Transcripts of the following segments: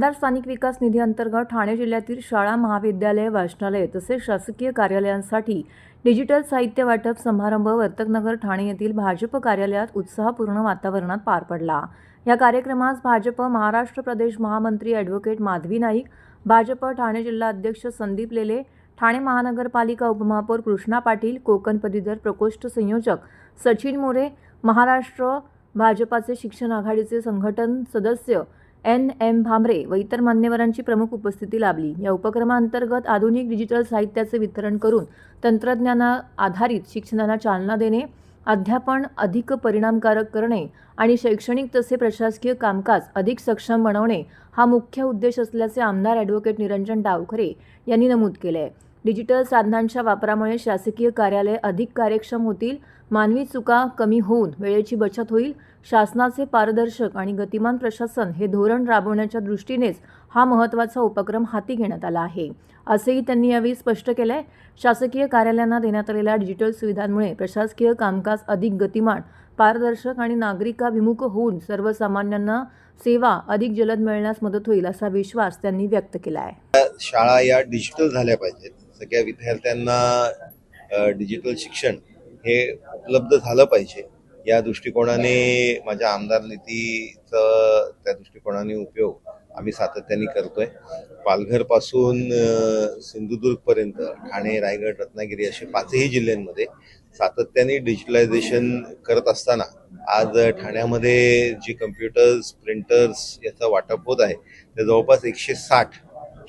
आमदार स्थानिक विकास निधी अंतर्गत ठाणे जिल्ह्यातील शाळा महाविद्यालय वाचनालय तसेच शासकीय कार्यालयांसाठी डिजिटल साहित्य वाटप समारंभ वर्तकनगर ठाणे येथील भाजप कार्यालयात उत्साहपूर्ण वातावरणात पार पडला. या कार्यक्रमास भाजप महाराष्ट्र प्रदेश महामंत्री ॲडव्होकेट माधवी नाईक भाजप ठाणे जिल्हा अध्यक्ष संदीप लेले ठाणे महानगरपालिका उपमहापौर कृष्णा पाटील कोकण पदवीधर प्रकोष्ठ संयोजक सचिन मोरे महाराष्ट्र भाजपाचे शिक्षण आघाडीचे संघटन सदस्य एन एम भामरे व इतर मान्यवरांची प्रमुख उपस्थिती लाभली. या उपक्रमाअंतर्गत आधुनिक डिजिटल साहित्याचे वितरण करून तंत्रज्ञाना आधारित शिक्षणाला चालना देणे अध्यापन अधिक परिणामकारक करणे आणि शैक्षणिक तसे प्रशासकीय कामकाज अधिक सक्षम बनवणे हा मुख्य उद्देश असल्याचे आमदार ॲडव्होकेट निरंजन डावखरे यांनी नमूद केले आहे डिजिटल साधनांच्या वापरामुळे शासकीय कार्यालय अधिक कार्यक्षम होतील मानवी चुका कमी होऊन वेळेची बचत होईल. शासनाचे पारदर्शक आणि गतिमान प्रशासन हे धोरण राबवण्याच्या दृष्टीनेच हा महत्त्वाचा उपक्रम हाती घेण्यात आला आहे. असेही त्यांनी यावेळी स्पष्ट केलं आहे शासकीय कार्यालयांना देण्यात आलेल्या डिजिटल सुविधांमुळे प्रशासकीय कामकाज अधिक गतिमान पारदर्शक आणि नागरिकाभिमुख होऊन सर्वसामान्यांना सेवा अधिक जलद मिळण्यास मदत होईल असा विश्वास त्यांनी व्यक्त केला आहे शाळा या डिजिटल झाल्या पाहिजेत. सगळ्या विद्यार्थ्यांना डिजिटल शिक्षण हे उपलब्ध झालं पाहिजे. या दृष्टिकोनाने माझ्या आमदार निधीचं त्या दृष्टिकोनाने उपयोग आम्ही सातत्याने करतोय. पालघरपासून सिंधुदुर्गपर्यंत ठाणे रायगड रत्नागिरी असे पाचही जिल्ह्यांमध्ये सातत्याने डिजिटलायझेशन करत असताना आज ठाण्यामध्ये जी कम्प्युटर्स प्रिंटर्स याचं वाटप होत आहे ते जवळपास एकशे साठ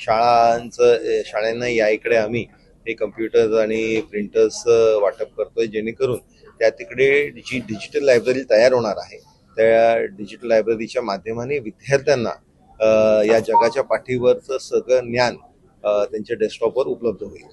शाळांचं शाळांना या इकडे आम्ही हे कम्प्युटर्स आणि प्रिंटर्स वाटप करतोय जेणेकरून त्या तिकडे जी डिजिटल लायब्ररी तयार होणार आहे त्या डिजिटल लायब्ररीच्या माध्यमाने विद्यार्थ्यांना या जगाच्या पाठीवरचं सगळं ज्ञान त्यांच्या डेस्कटॉपवर उपलब्ध होईल.